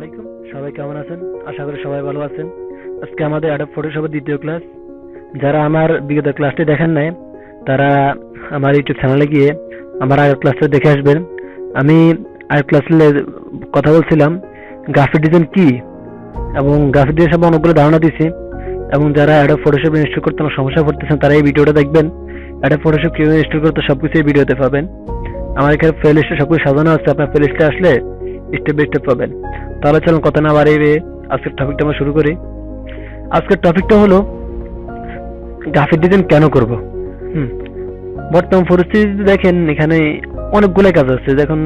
আলাইকুম। সবাই কেমন আছেন? আশা করি সবাই ভালো আছেন। আজকে আমাদের অ্যাডব ফটোশপের দ্বিতীয় ক্লাস যারা আমার বিগত ক্লাসটি দেখেন নাই, তারা আমার ইউটিউব চ্যানেলে গিয়ে আমার আগের ক্লাসটা দেখে আসবেন। আমি আগের ক্লাসে কথা বলছিলাম গ্রাফিক ডিজাইন কি? এবং গ্রাফিক ডিজাইন সম্পর্কে অনেকগুলো ধারণা দিছি এবং যারা অ্যাডব ফটোশপ ইনস্টল করতে আমার সমস্যা পড়তেছেন তারা এই ভিডিওটা দেখবেন। অ্যাডব ফটোশপ কীভাবে ইনস্টল করতে সবকিছু এই ভিডিওতে পাবেন। আমার এখানে প্লে লিস্টে সবকিছু সাজানো আছে। আপনার প্লে লিস্টে আসলে স্টেপ বাই স্টেপ পাবেন। তাহলে চলুন কথা না বাড়িয়ে আজকের টপিকটা আমরা শুরু করি। আজকের টপিকটা হলো গ্রাফিক ডিজাইন কেন করব? হুম। বর্তমান পরিস্থিতিতে দেখেন, এখানে অনেকগুলো কাজ আছে। দেখুন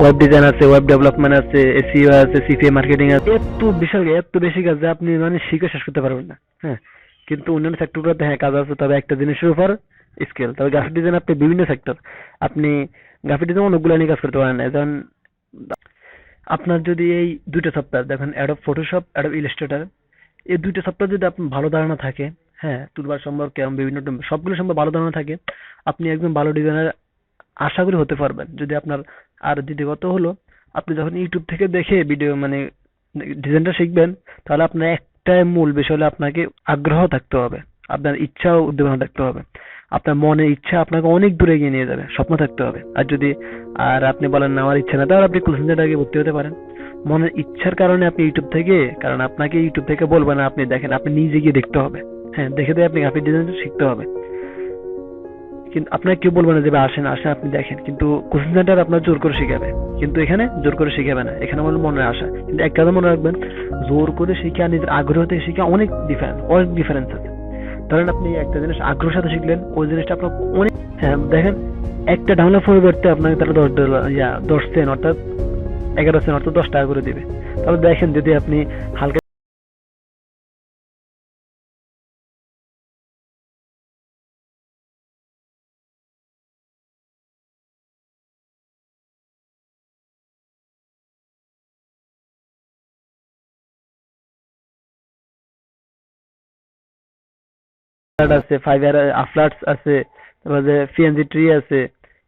ওয়েব ডিজাইন আছে ওয়েব ডেভেলপমেন্ট আছে এসইও আছে সিপিএ মার্কেটিং আছে। এত বিশাল, এত বেশি কাজ আপনি মানে শিখে শেষ করতে পারবেন না। হ্যাঁ কিন্তু অন্যান্য সেক্টরগুলোতে হ্যাঁ কাজ আছে, তবে একটা জিনিসের উপর স্কেল তবে গ্রাফিক ডিজাইন আপনি বিভিন্ন সেক্টর আপনি গ্রাফিক ডিজাইন অনেকগুলো নিয়ে কাজ করতে পারেন যেমন আপনার যদি এই দুইটা সফটওয়্যার দেখেন অ্যাডব ফটোশপ অ্যাডব ইলাস্ট্রেটর এই দুইটা সফটওয়্যার যদি আপনার ভালো ধারণা থাকে হ্যাঁ টুলবার সম্পর্কে বিভিন্ন সবগুলো সম্পর্কে ভালো ধারণা থাকে, আপনি একজন ভালো ডিজাইনার আশা করি হতে পারবেন। যদি আপনার আর দ্বিতীয়ত হলো, আপনি যখন ইউটিউব থেকে দেখে ভিডিও মানে ডিজাইনটা শিখবেন, তাহলে আপনার একটাই মূল বিষয় হলো আপনাকে আগ্রহ থাকতে হবে, আপনার ইচ্ছা ও উদ্দীপনা থাকতে হবে। আপনার মনের ইচ্ছা আপনাকে অনেক দূরে এগিয়ে নিয়ে যাবে, স্বপ্ন থাকতে হবে। আর যদি, আর আপনি বলেন না, আমার ইচ্ছা না তাহলে আপনি কোচিং সেন্টারে ভর্তি হতে পারেন। মনের ইচ্ছার কারণে আপনি ইউটিউব থেকে, কারণ আপনাকে ইউটিউব থেকে বলবে না, আপনি দেখেন, আপনি নিজে গিয়ে দেখতে হবে। হ্যাঁ দেখে দেখে আপনি গ্রাফিক ডিজাইন শিখতে হবে। কিন্তু আপনাকে কেউ বলবে না যে আসেন আসেন, আপনি দেখেন। কিন্তু কোচিং সেন্টার আপনার জোর করে শিখাবে। কিন্তু এখানে জোর করে শিখাবে না। এখানে আমার মনে আসা কিন্তু এক কথা মনে রাখবেন, জোর করে শিখে আর নিজের আগ্রহ থেকে শিখে অনেক ডিফারেন্স অনেক ডিফারেন্স আছে। ধরেন আপনি একটা জিনিস আগ্রহ সাথে শিখলেন, ওই জিনিসটা আপনার অনেক হ্যাঁ দেখেন, একটা ডাউনলোড পরিবর্তে আপনাকে তাহলে দশ ডলার, ইয়া, দশ সেন অর্থাৎ এগারো সেন অর্থাৎ দশ টাকা করে দেবে। তাহলে দেখেন যদি আপনি হালকা আছে ফাইবার আফলার্স আছে, তারপর যে পিএনজি ট্রি আছে,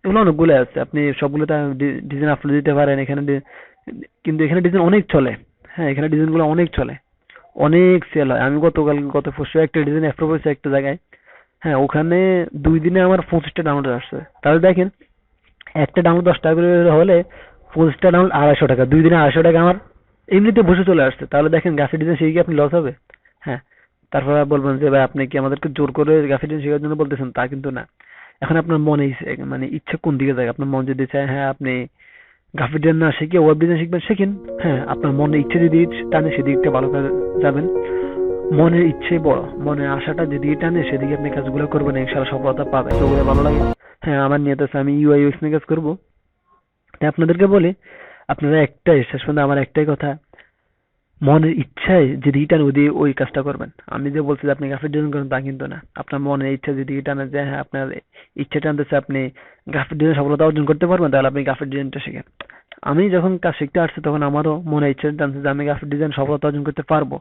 এগুলো অনেকগুলো আছে। আপনি সবগুলোতে ডিজাইন আপলোড দিতে পারেন। এখানে কিন্তু এখানে ডিজাইন অনেক চলে। হ্যাঁ এখানে ডিজাইনগুলো অনেক চলে। অনেক সেল হয়। আমি গতকাল, গত পরশু একটা ডিজাইন অ্যাপ্রুভ হয়েছে একটা জায়গায়। হ্যাঁ ওখানে দুই দিনে আমার পঁচিশটা ডাউনলোড আসছে। তাহলে দেখেন, একটা ডাউনলোড দশ টাকা করে হলে পঁচিশটা ডাউনলোড আড়াইশো টাকা। দুই দিনে আড়াইশো টাকা আমার এমনিতে বসে চলে আসছে। তাহলে দেখেন গাছের ডিজাইন শিখে কি আপনি লস হবে? হ্যাঁ তারপর বলবেন যে, ভাই, আপনি কি আমাদেরকে জোর করে গ্রাফিক শেখার জন্য বলতেছেন? তা কিন্তু না। এখন আপনার মনে মানে ইচ্ছা কোন দিকে যায়? আপনার মন যদি চায় হ্যাঁ আপনি গ্রাফিক না শিখে ওয়েব ডিজাইন শিখবেন, শিখেন। হ্যাঁ আপনার মনে ইচ্ছে যদি টানে সেদিকটা ভালো করে যাবেন মনের ইচ্ছে বড়, মনের আশাটা যেদিকে টানে, সেদিকে আপনি কাজগুলো করবেন, ইনশাআল্লাহ সফলতা পাবেন। ওগুলো ভালো লাগে। হ্যাঁ আমার নিয়ত আছে, আমি ইউআই ইউএক্স নিয়ে কাজ করব। তাই আপনাদেরকে বলি, আপনারা একটাই, শেষ পর্যন্ত আমার একটাই কথা মনের ইচ্ছায় যেদিকে টানে ওই ওই কাজটা করবেন। আমি যে বলছি যে আপনি গ্রাফিক ডিজাইন করেন, তা কিন্তু না। আপনার মনের ইচ্ছা যেদিকে টানে যে হ্যাঁ আপনার ইচ্ছা টানতেছে আপনি গ্রাফিক ডিজাইন সফলতা অর্জন করতে পারবেন, তাহলে আপনি গ্রাফিক ডিজাইনটা শিখেন। আমি যখন কাজ শিখতে আসছি, তখন আমারও মনে ইচ্ছা টানছে যে আমি গ্রাফিক ডিজাইন সফলতা অর্জন করতে পারব।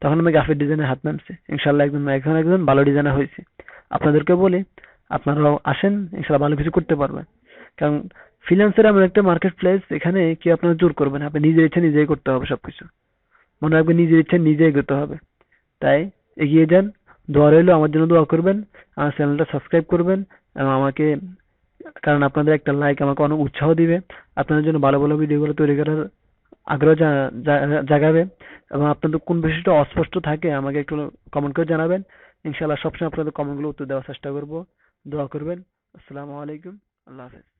তখন আমি গ্রাফিক ডিজাইনে হাত নামছি। ইনশাল্লাহ একজন একজন একজন ভালো ডিজাইনার হয়েছি। আপনাদেরকে বলি, আপনারাও আসেন ইনশাল্লাহ ভালো কিছু করতে পারবেন। কারণ ফ্রিল্যান্সার এমন একটা মার্কেট প্লেস এখানে কি আপনার জোর করবেন আপনি নিজের ইচ্ছা নিজেই করতে হবে সবকিছু। মনে রাখবেন নিজের ইচ্ছা নিজে এগোতে হবে। তাই এগিয়ে যান, দোয়া রইল, আমার জন্য দোয়া করবেন, আমার চ্যানেলটা সাবস্ক্রাইব করবেন এবং আমাকে, কারণ আপনাদের একটা লাইক আমাকে অনেক উৎসাহ দিবে, আপনাদের জন্য ভালো ভালো ভিডিওগুলো তৈরি করার আগ্রহ জাগাবে এবং আপনাদের কোন বিষয়টা অস্পষ্ট থাকে আমাকে একটু কমেন্ট করে জানাবেন। ইনশাআল্লাহ সবসময় আপনাদের কমেন্টগুলো উত্তর দেওয়ার চেষ্টা করব। দোয়া করবেন। আসসালামু আলাইকুম। আল্লাহ হাফেজ।